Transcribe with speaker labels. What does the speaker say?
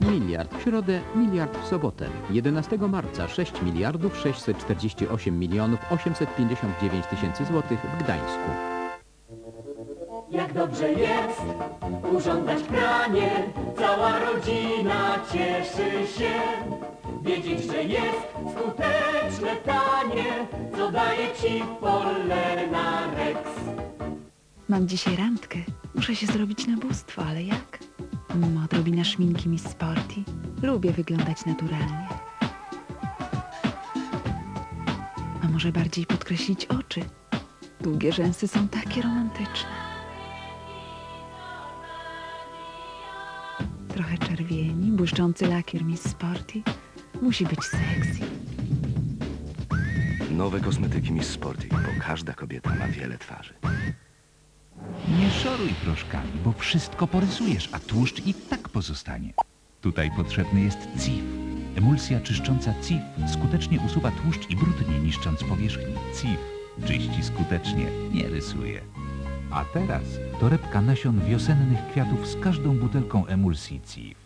Speaker 1: Miliard w środę, miliard w sobotę. 11 marca 6 miliardów 648 milionów 859 tysięcy złotych w Gdańsku.
Speaker 2: Jak dobrze jest urządzać pranie, cała rodzina cieszy się. Wiedzieć, że jest skuteczne tanie, co daje ci Polena Rex.
Speaker 3: Mam dzisiaj randkę. Muszę się zrobić na bóstwo, ale jak? Mm, odrobina szminki Miss Sporty. Lubię wyglądać naturalnie. A może bardziej podkreślić oczy? Długie rzęsy są takie romantyczne. Trochę czerwieni, błyszczący lakier Miss Sporty. Musi być sexy.
Speaker 4: Nowe kosmetyki Miss Sporty, bo każda kobieta ma wiele twarzy.
Speaker 5: Szoruj proszkami, bo wszystko porysujesz, a tłuszcz i tak pozostanie. Tutaj potrzebny jest CIF. Emulsja czyszcząca CIF skutecznie usuwa tłuszcz i brud, nie niszcząc powierzchni. CIF czyści skutecznie, nie rysuje. A teraz torebka nasion wiosennych kwiatów z każdą butelką emulsji CIF.